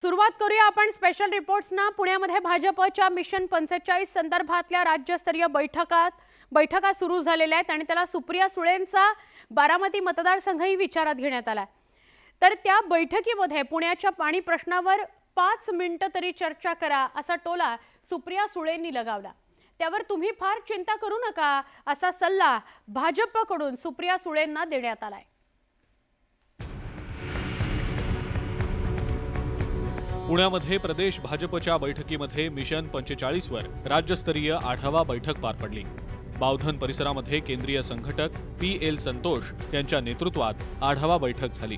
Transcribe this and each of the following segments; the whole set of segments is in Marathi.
सुरुवात करूया आपण स्पेशल रिपोर्ट्सना पुण्यामध्ये भाजपच्या मिशन पंचेचाळीस संदर्भातल्या राज्यस्तरीय बैठकात बैठका सुरू झालेल्या आहेत आणि त्याला सुप्रिया सुळेंचा बारामती मतदारसंघही विचारात घेण्यात आला तर त्या बैठकीमध्ये पुण्याच्या पाणी प्रश्नावर पाच मिनिटं तरी चर्चा करा असा टोला सुप्रिया सुळेंनी लगावला. त्यावर तुम्ही फार चिंता करू नका असा सल्ला भाजपकडून सुप्रिया सुळेंना देण्यात आलाय. पुण्यामध्ये प्रदेश भाजपच्या बैठकीमध्ये मिशन पंचेचाळीसवर राज्यस्तरीय आढावा बैठक पार पडली. बावधन परिसरामध्ये केंद्रीय संघटक पी एल संतोष यांच्या नेतृत्वात आढावा बैठक झाली.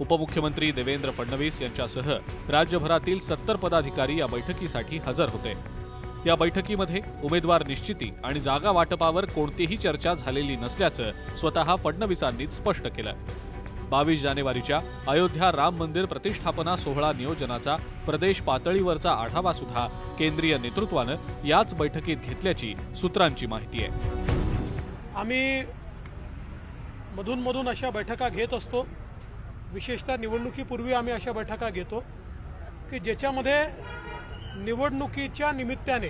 उपमुख्यमंत्री देवेंद्र फडणवीस यांच्यासह राज्यभरातील सत्तर पदाधिकारी या बैठकीसाठी हजर होते. या बैठकीमध्ये उमेदवार निश्चिती आणि जागा वाटपावर कोणतीही चर्चा झालेली नसल्याचं स्वतः फडणवीसांनीच स्पष्ट केलं. बावीस जानेवारीच्या अयोध्या राम मंदिर प्रतिष्ठापना सोहळा नियोजनाचा प्रदेश पातळीवरचा आढावा सुद्धा केंद्रीय नेतृत्वानं याच बैठकीत घेतल्याची सूत्रांची माहिती आहे. आम्ही मधून मधून अशा बैठका घेत असतो. विशेषतः निवडणुकीपूर्वी आम्ही अशा बैठका घेतो की ज्याच्यामध्ये निवडणुकीच्या निमित्ताने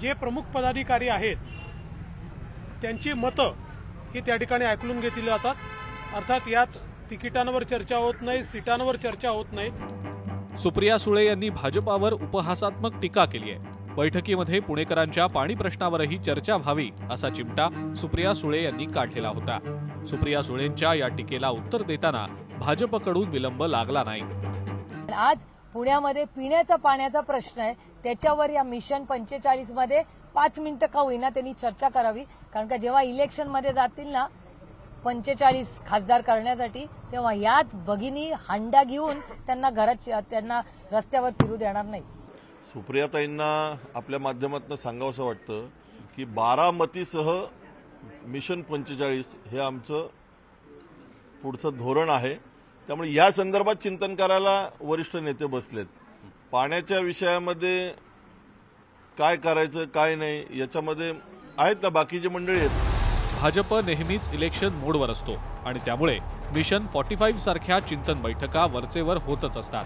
जे प्रमुख पदाधिकारी आहेत त्यांची मतं ही त्या ठिकाणी ऐकलून घेतली जातात. अर्थात यात तिकिटांवर चर्चा होत नाही सीटांवर चर्चा होत नाही. सुप्रिया सुळे यांनी भाजपावर उपहासात्मक टीका केली आहे. बैठकीमध्ये पुणेकरांच्या पाणी प्रश्नावरही चर्चा व्हावी असा चिमटा सुप्रिया सुळे यांनी काढलेला होता. सुप्रिया सुळेंच्या या टीकेला उत्तर देताना भाजपकडून विलंब लागला नाही. आज पुण्यामध्ये पिण्याचा पाण्याचा प्रश्न आहे. त्याच्यावर या मिशन पंचेचाळीसमध्ये पाच मिनिटं का होईना त्यांनी चर्चा करावी. कारण का जेव्हा इलेक्शनमध्ये जातील ना पंचेचाळीस खासदार करण्यासाठी तेव्हा याच भगिनी हांडा घेऊन त्यांना घरात त्यांना रस्त्यावर फिरू देणार नाही. सुप्रियाताईंना आपल्या माध्यमातून सांगावंसं वाटतं की बारामतीसह मिशन पंचेचाळीस हे आमचं पुढचं धोरण आहे. त्यामुळे या संदर्भात चिंतन करायला वरिष्ठ नेते बसलेत. पाण्याच्या विषयामध्ये काय करायचं काय नाही याच्यामध्ये आहेत ना बाकीची मंडळी आहेत. भाजप नेहमीच इलेक्शन मोडवर असतो आणि त्यामुळे मिशन फॉर्टी फाईव्ह सारख्या चिंतन बैठका वरचेवर होतच असतात.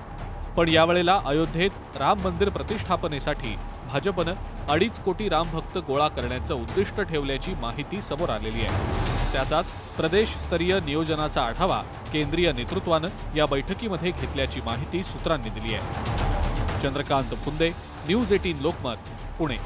पण यावेळेला अयोध्येत राम मंदिर प्रतिष्ठापनेसाठी भाजपनं अडीच कोटी रामभक्त गोळा करण्याचं उद्दिष्ट ठेवल्याची माहिती समोर आलेली आहे. त्याचाच प्रदेशस्तरीय नियोजनाचा आढावा केंद्रीय नेतृत्वानं या बैठकीमध्ये घेतल्याची माहिती सूत्रांनी दिली आहे. Chandrakant Phunde news eighteen Lokmat Pune.